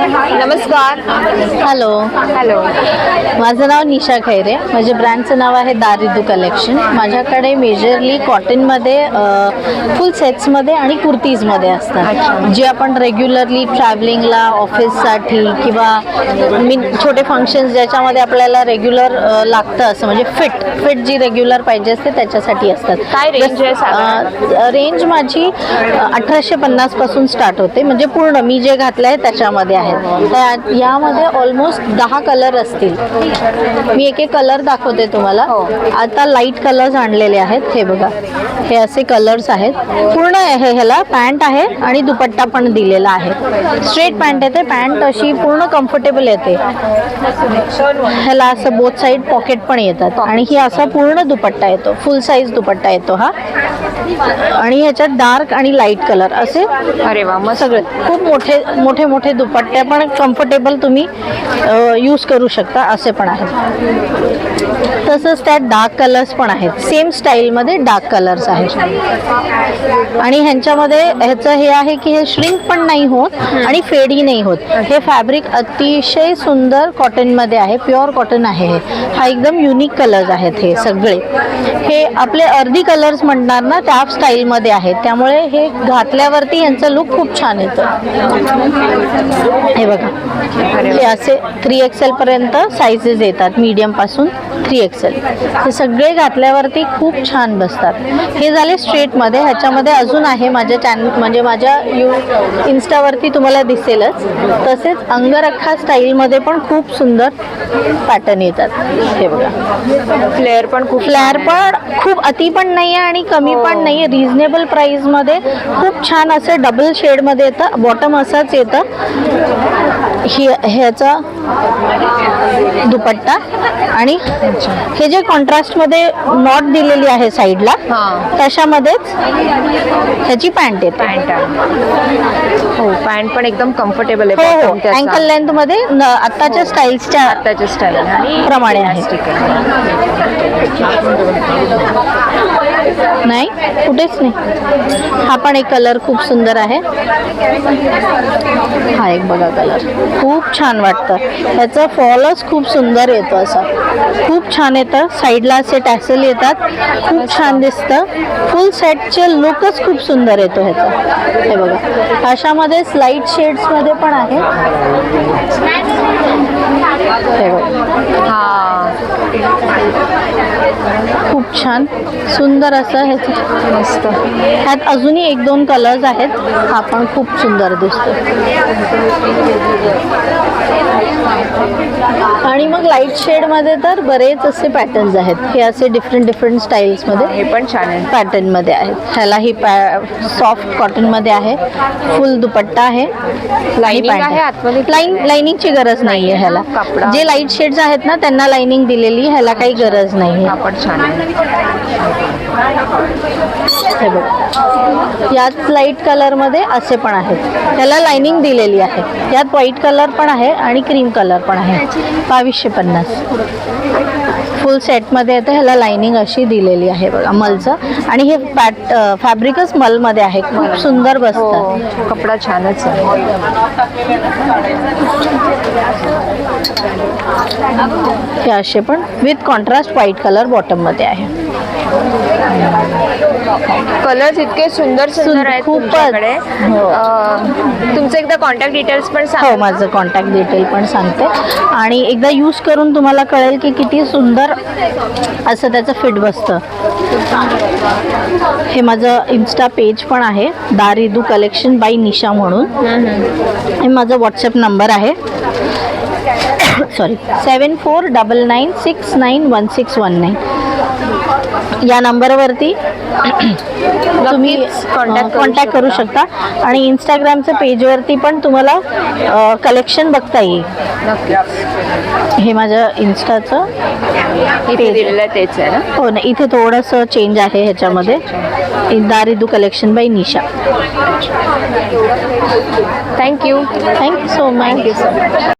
नमस्कार. Hello hello माझं नाव निशा खैरे. माझ्या ब्रँडचं नाव आहे दारिदू कलेक्शन माझ्याकडे मेजरली कॉटनमध्ये फुल सेट्समध्ये आणि कुर्तीजमध्ये असतात. जे आपण रेग्युलरली ट्रॅव्हलिंगला ऑफिससाठी किंवा मी छोटे फंक्शन्स ज्याच्यामध्ये आपल्याला रेग्युलर लागतं असं. म्हणजे फिट फिट जी रेग्युलर पाहिजे असते त्याच्यासाठी असतात. काय आहे साधारण? रेंज माझी अठराशे पन्नासपासून स्टार्ट होते. म्हणजे पूर्ण मी जे घातलं आहे. त्याच्यामध्ये आहेत यामध्ये ऑलमोस्ट दहा कलर असतील. मी एक एक कलर दाखवते तुम्हाला. हो. आता लाइट कलर्स आणलेले आहेत. हे बघा. हे असे कलर्स आहेत. पूर्ण हे ह्याला. पॅन्ट आहे आणि दुपट्टा पण दिलेला आहे. स्ट्रेट पॅन्ट येते पॅन्ट अशी पूर्ण कम्फर्टेबल येते. ह्याला असं बोथ साईड पॉकेट पण येतात. आणि ही असा पूर्ण दुपट्टा येतो. फुल साईज दुपट्टा येतो हा. आणि ह्याच्यात डार्क आणि लाइट कलर असे. अरे वा मस्त. सगळे. खूप मोठे मोठे मोठे दुपट्टे पण कम्फर्टेबल तुम्ही यूज करू शकता असे पण आहेत. तसंच त्यात डार्क कलर्स पण आहेत. सेम स्टाईलमध्ये डार्क कलर्स आहेत. आणि ह्यांच्यामध्ये ह्याचं हे आहे की हे श्रिंक पण नाही होत आणि फेडी नाही होत. हे फॅब्रिक अतिशय सुंदर कॉटनमध्ये आहे प्युअर कॉटन आहे हा. एकदम युनिक कलर्स आहेत हे सगळे. हे आपले अर्धी कलर्स म्हणणार ना त्या स्टाईलमध्ये आहेत त्यामुळे हे घातल्यावरती यांचं लुक खूप छान येतं. हे बघा. हे असे थ्री एक्सेल पर्यंत साईजेस येतात मीडियमपासून थ्री एक्सेल हे सगळे घातल्यावरती खूप छान बसतात. हे झाले स्ट्रेटमध्ये ह्याच्यामध्ये अजून आहे माझ्या चॅनल म्हणजे माझ्या यू इन्स्टावरती तुम्हाला दिसेलच. तसेच अंगरखा स्टाईलमध्ये पण खूप सुंदर पॅटर्न येतात. हे बघा. फ्लेअर पण खूप फ्लॅर पण खूप अति पण नाही आहे आणि कमी हो. पण नाही आहे रिझनेबल प्राईजमध्ये खूप छान असं डबल शेडमध्ये येतं. बॉटम असंच येतं. ही ह्याचा दुपट्टा आणि हे जे कॉन्ट्रास्टमध्ये नॉट दिलेली आहे साईडला हा. त्याच्यामध्येच ह्याची पॅन्ट येते. पॅन्ट हो पॅन्ट पण एकदम कम्फर्टेबल हो आहे हो. अँकल लेंथमध्ये न- आत्ताच्या स्टाईल्सच्या आत्ताच्या स्टाईल प्रमाणे आहे. नाही कुठेच नाही. हा पण एक कलर खूप सुंदर आहे. हा एक बघा कलर खूप छान वाटतं. ह्याचं फॉलच खूप सुंदर येतो असा. खूप छान येतं. साईडला असे टॅसल येतात. खूप छान दिसतं. फुल सेटचे लुकच खूप सुंदर येतो ह्याचा. हे बघा. अशामध्ये स्लाईड शेड्समध्ये पण आहे. हा. खूप छान. सुंदर असं ह्याचं मस्त. ह्यात अजूनही एक दोन कलर्स आहेत. हा पण खूप सुंदर दिसतो आणि मग लाइट शेडमध्ये तर बरेच असे पॅटर्न्स आहेत. हे असे डिफरंट डिफरंट स्टाईल्समध्ये हे पण छान आहे. पॅटर्नमध्ये आहेत. ह्याला ही पॅ सॉफ्ट कॉटनमध्ये आहे. फुल दुपट्टा आहे. Lining आहे आतमध्ये? लाईन लाईनिंगची गरज नाही आहे ह्याला. जे लाइट शेड्स आहेत ना त्यांना लाईनिंग दिलेली ह्याला काही गरज नाही हा पण छान आहे. हे बघ. यात लाइट कलरमध्ये असे पण आहेत. त्याला लाइनिंग दिलेली आहे. यात व्हाईट कलर पण आहे आणि क्रीम कलर पण आहे. बावीसशे पन्नास. फुल सेटमध्ये येतं ह्याला लाइनिंग अशी दिलेली आहे बघा मलचं. आणि हे पॅट फॅब्रिकच मलमध्ये आहे. खूप सुंदर बसतं हो कपडा छानच आहे. हे असे पण विथ कॉन्ट्रास्ट व्हाईट कलर बॉटममध्ये आहे. कलर्स इतके सुंदर सुंदर आहेत. तुमच्याकडे. हो. तुमचं एकदा कॉन्टॅक्ट डिटेल्स पण हो सांगा माझं कॉन्टॅक्ट डिटेल पण सांगते. आणि एकदा यूज करून तुम्हाला कळेल की किती सुंदर असं त्याचं फिट बसतं. हे माझं इन्स्टा पेज पण आहे. दारिदू कलेक्शन बाय निशा म्हणून. हे माझा व्हॉट्सअप नंबर आहे. Sorry seven four double nine six nine one six one nine या नंबरवरती तुम्ही करू कॉन्टॅक्ट करू शकता. आणि इंस्टाग्रामच्या पेजवरती पण तुम्हाला कलेक्शन बघता येईल. हे माझं इन्स्टाचं तेच आहे ना? हो ना इथे थोडंसं चेंज आहे ह्याच्यामध्ये. दारिदू collection by Nisha. Thank you thank you so much thank you so much